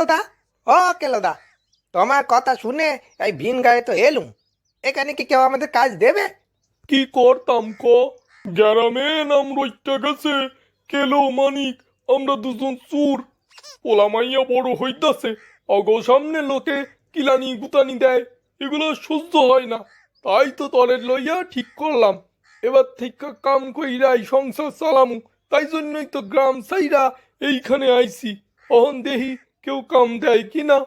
কেলোদা? ও কেলোদা, তোমার কথা শুনে এই ভিন গায়ে তো এলুম। এখানে কি কেউ আমাদের কাজ দেবে? কি করতাম ক? গ্যারামে নাম রইতে গেছে, কেলো মানিক, আমরা দুজন চুর। পোলা মাইয়া বড় হইতাছে, অগো সামনে লোকে কিলানি গুতানি দেয়, এগুলো সহ্য হয় না। তাই তো তলের লইয়া ঠিক করলাম। এবার থেকে কাম কইরাই সংসার চালামু, তাই জন্যই তো গ্রাম সাইরা এইখানে আইছি। অহন দেহি কেউ কম দেয় কি না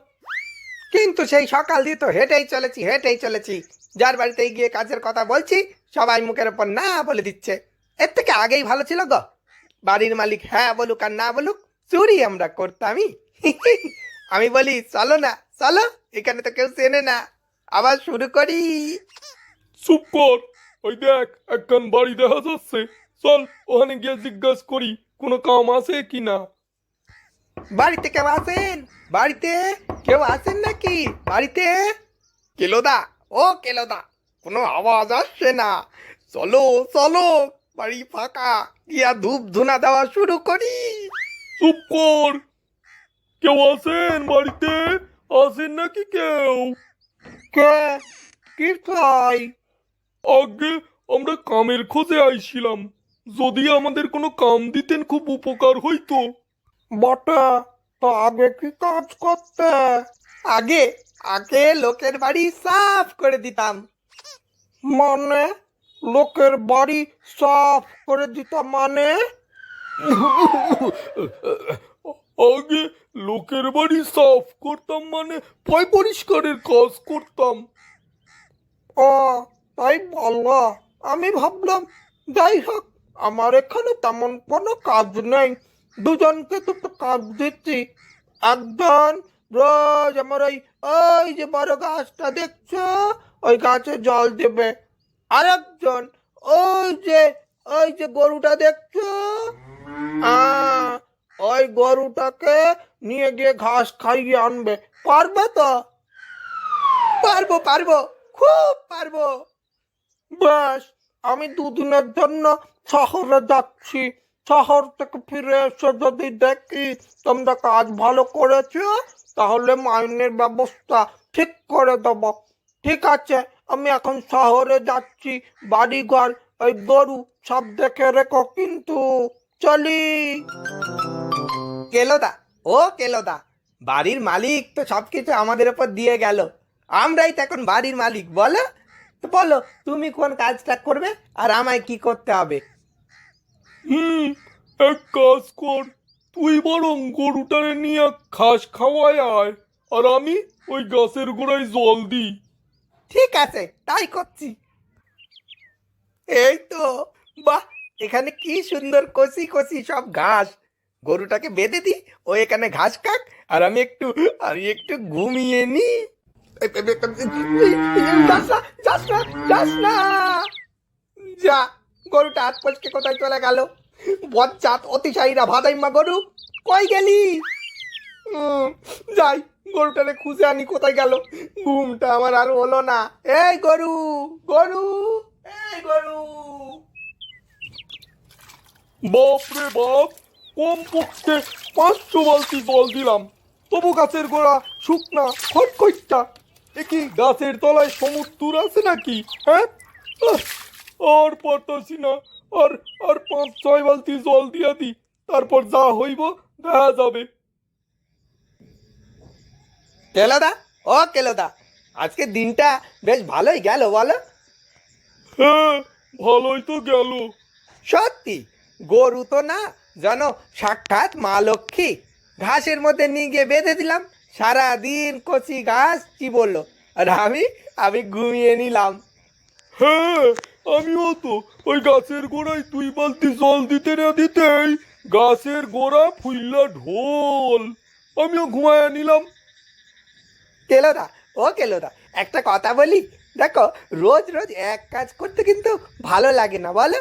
কিন্তু সেই সকাল দিয়ে তো হেঁটেই চলেছি হেঁটেই চলেছি। যার বাড়িতে গিয়ে কাজের কথা বলছি সবাই মুখের ওপর না বলে দিচ্ছে। এর থেকে আগেই ভালো ছিল গো। বাড়ির মালিক হ্যাঁ বলুক আর না বলুক চুরি আমরা করতামই। আমি বলি চলো না চলো এখানে তো কেউ চেনে না। আবার শুরু করি। চুপ কর। ওই দেখ একখান বাড়ি দেখা যাচ্ছে। চল ওখানে গিয়ে জিজ্ঞাসা করি কোনো কাম আছে কি না বাড়িতে কেউ আছেন? বাড়িতে কেউ আছেন নাকি? বাড়িতে? কেলোদা। ও কেলোদা কোনো আওয়াজ আসছে না। চলো চলো বাড়ি ফাঁকা। গিয়া ধূপ ধুনা দেওয়া শুরু করি। চুপ কর। কেউ আছেন বাড়িতে? আছেন নাকি কেউ? কে? কি চাই? আগে আমরা কামের খোঁজে আইছিলাম। যদি আমাদের কোনো কাম দিতেন খুব উপকার হইতো। বটা তো আগে কি কাজ করতে? আগে আগে লোকের বাড়ি সাফ করে দিতাম। মানে? লোকের বাড়ি সাফ করে দিতাম মানে? আগে লোকের বাড়ি সাফ করতাম মানে পয় পরিষ্কারের কাজ করতাম। ও তাই বলল আমি ভাবলাম যাই হোক আমার এখানে তেমন কোনো কাজ নেই। দুজনকে তো কাজ দিচ্ছি। একজন রোজ আমার ওই ওই যে বড় গাছটা দেখছ? ওই গাছে জল দেবে। আরেকজন ওই যে ওই যে গরুটা দেখছ? ওই গরুটাকে নিয়ে গিয়ে ঘাস খাইয়ে আনবে। পারবে তো? পারব পারব, খুব পারব। ব্যাস, আমি দুদিনের জন্য শহরে যাচ্ছি। শহর থেকে ফিরে এসে যদি দেখি তোমরা কাজ ভালো করেছ, তাহলে মাইনের ব্যবস্থা ঠিক করে দেবো। ঠিক আছে, আমি এখন শহরে যাচ্ছি। বাড়িঘর, ওই গরু সব দেখে রেখো কিন্তু। চলি। কেলোদা, ও কেলোদা, বাড়ির মালিক তো সব কিছু আমাদের উপর দিয়ে গেল। আমরাই তো এখন বাড়ির মালিক, বলো? তো বলো, তুমি কোন কাজটা করবে আর আমায় কি করতে হবে? হুম, এক কাজ কর। তুই বরং গরুটারে নিয়ে ঘাস খাওয়ায় আয়, আর আমি ওই গাছের গোড়ায় জল দিই। ঠিক আছে, তাই করছি। এই তো, বাহ, এখানে কি সুন্দর কষি কষি সব ঘাস। গরুটাকে বেঁধে দিই, ও এখানে ঘাস খাক, আর আমি একটু আমি একটু ঘুমিয়ে নি। যাস না যাস না যাস না। যা গরুটা হাত পচকে কোথায় চলে গেল? বজ্জাত অতিশাহীরা ভাদাইম্মা গরু, কই গেলি? যাই, গরুটারে খুঁজে আনি, কোথায় গেল? ঘুমটা আমার আর হলো না। এই গরু গরু, এই গরু। বাপ রে বাপ কম পক্ষে পাঁচশো বালতি জল দিলাম। তবু গাছের গোড়া শুকনা খটখটটা। কি গাছের তলায় সমুদ্র আছে নাকি হ্যাঁ? আহ, আর পারতাছি না। আর আর পাঁচ ছয় বালতি জল দিয়া দি। তারপর যা হইব দেখা যাবে। কেলোদা ও কেলোদা আজকে দিনটা বেশ ভালোই গেল বলো। হ্যাঁ ভালোই তো গেল। সত্যি গরু তো না জানো সাক্ষাৎ মা লক্ষ্মী। ঘাসের মধ্যে নিয়ে গিয়ে বেঁধে দিলাম সারা দিন কচি ঘাস কি বলল? আর আমি আমি ঘুমিয়ে নিলাম। হ্যাঁ আমিও তো ওই গাছের গোড়ায় দুই বালতি জল দিতে না দিতেই গাছের গোড়া ফুইল্লা ঢোল। আমিও ঘুমায়া নিলাম। কেলোদা ও কেলোদা একটা কথা বলি। দেখো রোজ রোজ এক কাজ করতে কিন্তু ভালো লাগে না বলো।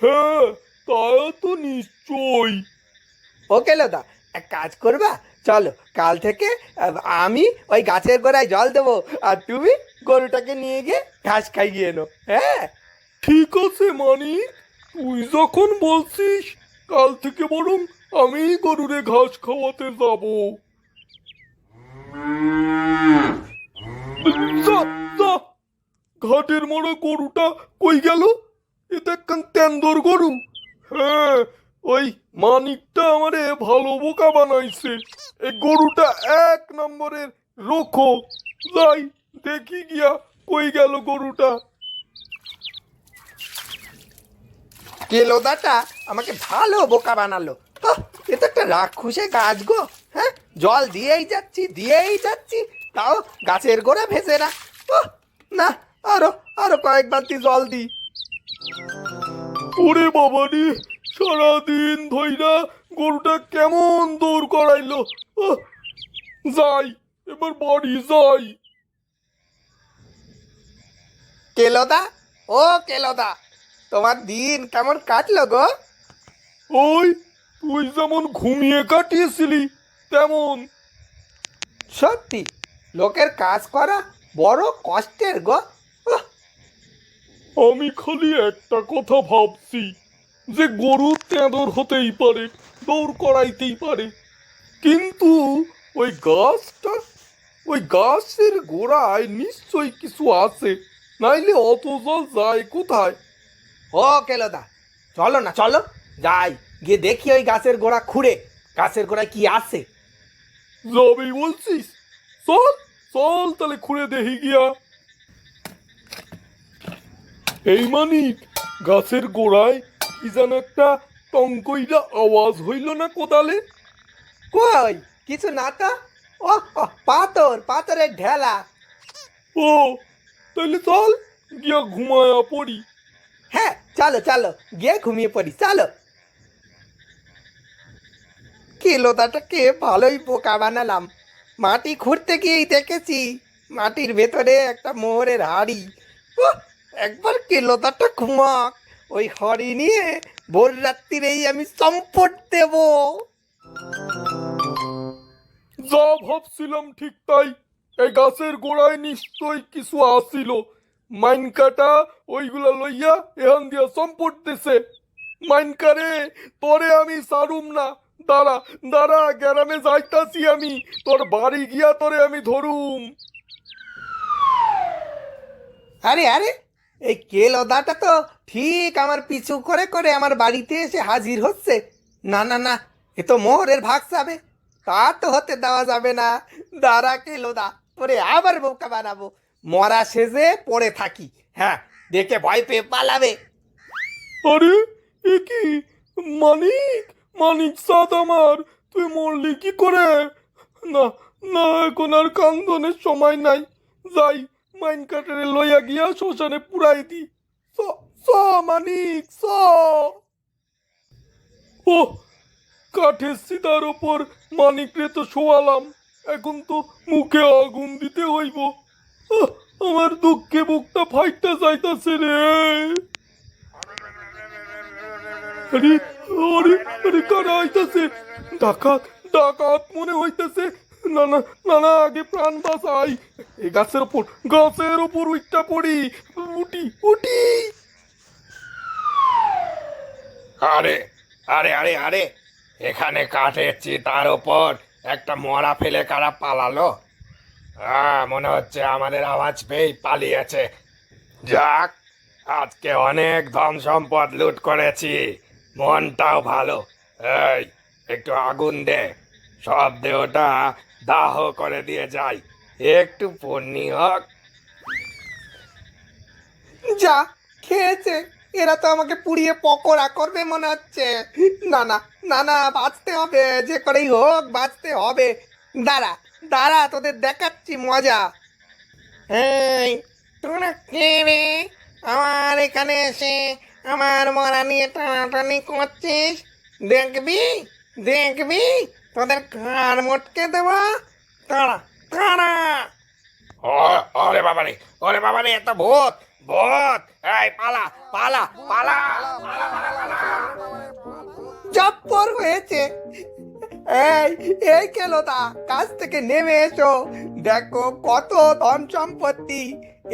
হ্যাঁ তাও তো নিশ্চয়ই। ও কেলোদা এক কাজ করবা? চলো কাল থেকে আমি ওই গাছের গোড়ায় জল দেবো। আর তুমি? গরুটাকে নিয়ে গিয়ে ঘাস খাইয়ে এনো হ্যাঁ? ঠিক আছে মানি তুই যখন বলছিস, কাল থেকে বরং আমি গরুরে ঘাস খাওয়াতে যাব। ঘাটের মরা গরুটা কই গেল? এটা একখান তেন্দর গরু। হ্যাঁ ওই মানিকটা আমারে ভালো বোকা বানাইছে। এই গরুটা এক নম্বরের রোখো। যাই। দেখি গিয়া কই গেল গরুটা। কেলোদাটা আমাকে ভালো বোকা বানালো। এ তো একটা রাক্ষসে গাছ গো হ্যাঁ? জল দিয়েই যাচ্ছি দিয়েই যাচ্ছি তাও গাছের গোড়া ভেসে না। না আরও আরও কয়েক বালতি জল দিই। ওরে বাবা রে সারাদিন ধইরা গরুটা কেমন দৌড় করাইলো। যাই এবার বাড়ি যাই। কেলোদা? ও কেলোদা তোমার দিন কেমন কাটলো গো? ওই তুই যেমন ঘুমিয়ে কাটিয়েছিলি তেমন। সত্যি লোকের কাজ করা বড় কষ্টের গো। আমি খালি একটা কথা ভাবছি যে গরু তেঁদর হতেই পারে দৌড় করাইতেই পারে। কিন্তু ওই গাছটা ওই গাছের গোড়ায় নিশ্চয়ই কিছু আছে। নাইলে অত জল যায় কোথায়? ও কেলোদা চলো না চলো। যাই গিয়ে দেখি ওই গাছের গোড়া খুঁড়ে। গাছের গোড়ায় কি আছে? যাবি বলছিস? চল চল তাহলে খুঁড়ে দেখি গিয়া। এই মানিক গাছের গোড়ায় কি যেন একটা টঙ্কইরা আওয়াজ হইল না কোদালে? কই কিছু না তো? ও ও, পাথর পাথরের ঢেলা। ও তাহলে চল গিয়া ঘুমায়া পড়ি। হ্যাঁ চলো চলো গিয়ে ঘুমিয়ে পড়ি চলো। কিলোদাটাকে ভালোই বোকা বানালাম। মাটি খুঁড়তে গিয়েই দেখেছি মাটির ভেতরে একটা মোহরের হাড়ি। একবার কিলোদাটা ঘুমাক ওই হরি নিয়ে ভোর রাত্রিরেই আমি চম্পট দেবো। যা ভাবছিলাম ঠিক তাই এই গাছের গোড়ায় নিশ্চয় কিছু আসিল। মাইন কাটা ওইগুলা লইয়া এহান দিয়া সম্পট দিছে মাইনকারে, তোরে আমি সারুম না। দাঁড়া দাঁড়া গ্যারামে যাইতাছি আমি। তোর বাড়ি গিয়া তোরে আমি ধরুম। আরে আরে, এই কেলদাটা তো ঠিক আমার পিছু করে করে আমার বাড়িতে এসে হাজির হচ্ছে। না না না, এ তো মোহরের ভাগ যাবে। তা তো হতে দেওয়া যাবে না। দাঁড়া, কেলোদা। পরে আবার বোকা বানাবো। মরা সেজে পড়ে থাকি। হ্যাঁ দেখে ভয় পেয়ে পালাবে। আরে, এ কি? মানিক মানিক সাদ আমার, তুই মরলি কি করে? না না, এখন আর কান্দনের সময় নাই। যাই মাইন কাটারে লইয়া গিয়া শ্মশানে পুরাই দি। স স, মানিক, স। ও কাঠের সিতার ওপর মানিক রে তো শোয়ালাম। এখন তো মুখে আগুন দিতে হইব। আমার দুঃখে মুখটা ফাইটটা যাইতাছে রে। আরে আরে আরে, কারা হইতাছে ডাকাত ডাকাত মনে হইতাছে। না না না না আগে প্রাণ বাঁচাই। এই গাছের ওপর গাছের ওপর উইটটা পড়ি। উঠি উঠি। আরে আরে আরে আরে, এখানে কাঠের চিতার ওপর একটা মরা ফেলে কারা পালালো? হ্যাঁ মনে হচ্ছে আমাদের আওয়াজ পেয়েই পালিয়েছে। যাক, আজকে অনেক ধন সম্পদ লুট করেছি। মনটাও ভালো। এই, একটু আগুন দে। সব দেহটা দাহ করে দিয়ে যাই। একটু পূর্ণি হোক। যা খেয়েছে। এরা তো আমাকে পুড়িয়ে পকোড়া করবে মনে হচ্ছে। না না না না, বাঁচতে হবে, যে করেই হোক, বাঁচতে হবে। দাঁড়া দাঁড়া, তোদের দেখাচ্ছি মজা। এই, তোরা কে রে? আমার এখানে এসে আমার মরা নিয়ে টানাটানি করছিস? দেখবি দেখবি, তোদের ঘাড় মটকে তাড়া তাড়া ও, ওরে বাবা রে ওরে বাবা রে এত ভূত। ভূত এই পালা পালা পালা। জব্বর হয়েছে। এই এই কেলোদা কাছ থেকে নেমে এসো। দেখো কত ধন সম্পত্তি।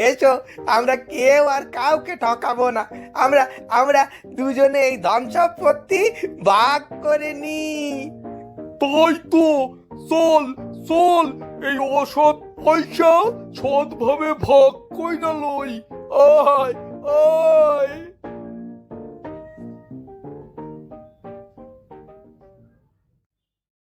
এসো আমরা কেউ আর কাউকে ঠকাবো না। আমরা আমরা দুজনে এই ধন সম্পত্তি ভাগ করে নি তাই তো চল চল এই অসৎ পয়সা সৎভাবে ভাগ কই না লই। আয় আয়